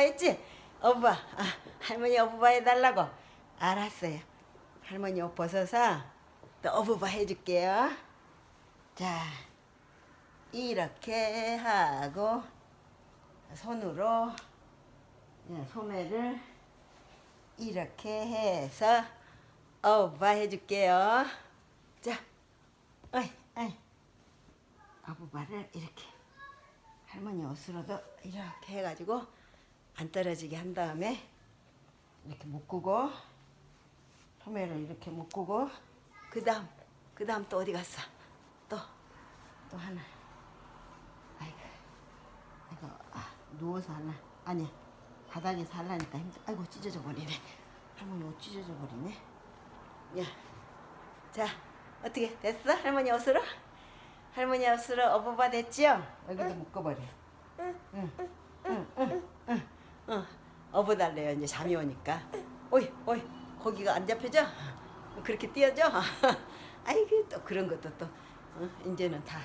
했지? 어부바. 아, 할머니 어부바 해달라고. 알았어요. 할머니 옷 벗어서 또 어부바 해줄게요. 자, 이렇게 하고 손으로 예, 소매를 이렇게 해서 어부바 해줄게요. 자, 어이, 어이. 어부바를 이렇게 할머니 옷으로도 이렇게 해가지고 안 떨어지게 한 다음에 이렇게 묶고 소매를 이렇게 묶고 그 다음 그 다음 또 어디 갔어? 또 또 하나. 아이고 이거 아, 누워서 하나. 아니야 바닥에서 하려니까 힘들 아이고 찢어져 버리네. 할머니 옷 찢어져 버리네. 야자 어떻게 됐어? 할머니 옷으로? 할머니 옷으로 어부바 됐지요? 여기도 묶어버려 어, 업어달래요. 이제 잠이 오니까. 오이, 오이, 거기가 안 잡혀져? 그렇게 띄어져? 아이고, 또 그런 것도 또, 어, 이제는 다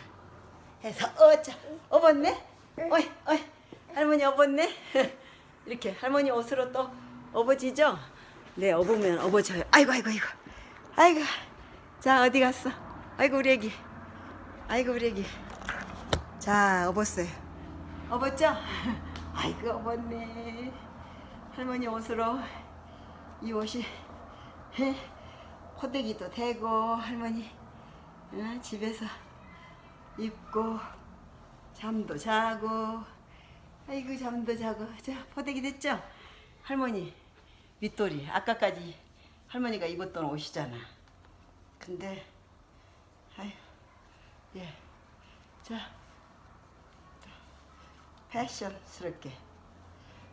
해서, 어, 자, 업었네? 오이, 오이, 할머니 업었네? 이렇게 할머니 옷으로 또 업어지죠? 네, 업으면 업어져요. 아이고, 아이고, 아이고. 아이고. 자, 어디 갔어? 아이고, 우리 애기. 아이고, 우리 애기. 자, 업었어요. 업었죠? 아이고 업었네. 할머니 옷으로 이 옷이 에, 호되기도 되고 할머니 어, 집에서 입고 잠도 자고 아이고 잠도 자고 자 포대기 됐죠? 할머니 밑돌이 아까까지 할머니가 입었던 옷이잖아. 근데 아유 예자 패션스럽게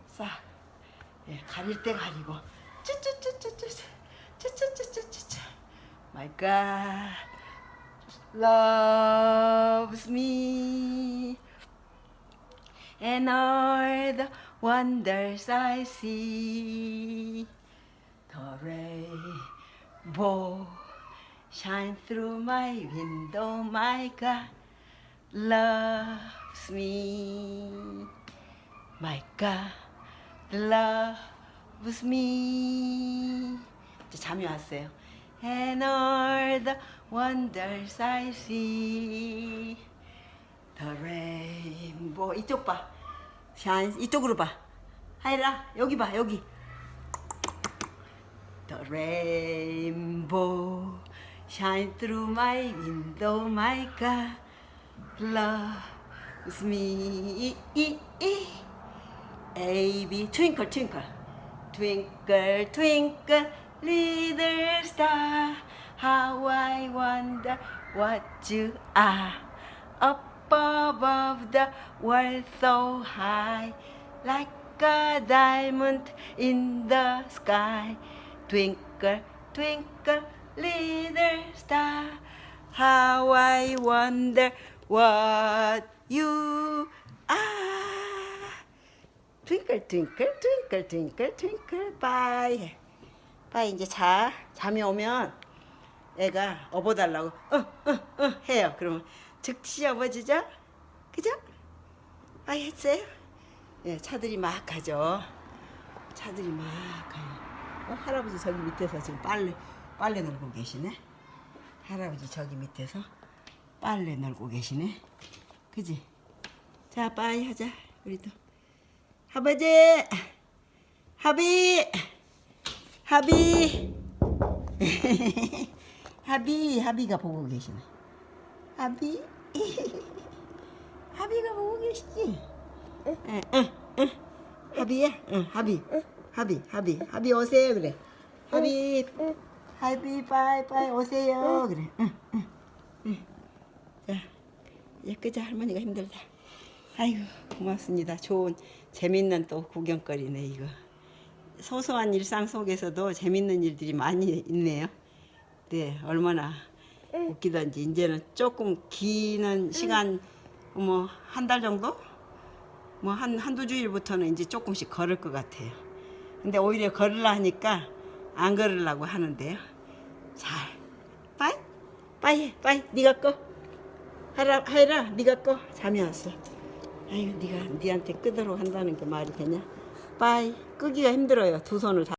싹 예, 가릴 때 가리고 쭈쭈쭈쭈쭈 쭈 쭈쭈쭈쭈쭈쭈 My God loves me and all the wonders I see the rainbow shine through my window my God loves me. My God loves me. 이제 잠이 왔어요. And all the wonders I see. The rainbow. 이쪽 봐. shines. 이쪽으로 봐. 하이라, 여기 봐, 여기. The rainbow shine through my window, my God loves me. A, B, twinkle, twinkle, twinkle, twinkle, little star, how I wonder what you are. Up above the world so high, like a diamond in the sky. Twinkle, twinkle, little star, how I wonder what you are. Twinkle, twinkle, twinkle, twinkle, twinkle, bye. bye 이제 자. 잠이 오면 애가 업어달라고 어, 어, 어 해요. 그러면 즉시 업어지죠? 그죠? 아 했어요? 예, 차들이 막 가죠. 차들이 막 가요. 어, 할아버지 저기 밑에서 지금 빨래 빨래 널고 계시네. 할아버지 저기 밑에서 빨래 널고 계시네. 그지? 자, 빠이 하자. 우리도. 아버지! 하비! 하비! 하비, 하비가 보고 계시네. 하비? 하비가 보고 계시지? 응, 응, 응. 하비야? 응, 하비. 하비, 하비. 하비 오세요, 그래. 하비, 하비, 빠이, 빠이 오세요, 그래. 응, 응, 응. 자, 이제 끄자. 할머니가 힘들다. 아이고, 고맙습니다. 좋은, 재밌는 또 구경거리네, 이거. 소소한 일상 속에서도 재밌는 일들이 많이 있네요. 네, 얼마나 웃기던지 이제는 조금 기는 시간 뭐한 달 정도 뭐 한 한두 주일부터는 이제 조금씩 걸을 것 같아요. 근데 오히려 걸으려 하니까 안 걸으려고 하는데요. 잘 빠이 빠이 해, 빠이 네가 꺼 하라 하라. 네가 꺼. 잠이 왔어. 아이고 네가 네한테 끄도록 한다는 게 말이 되냐? 빠이. 끄기가 힘들어요. 두 손을 다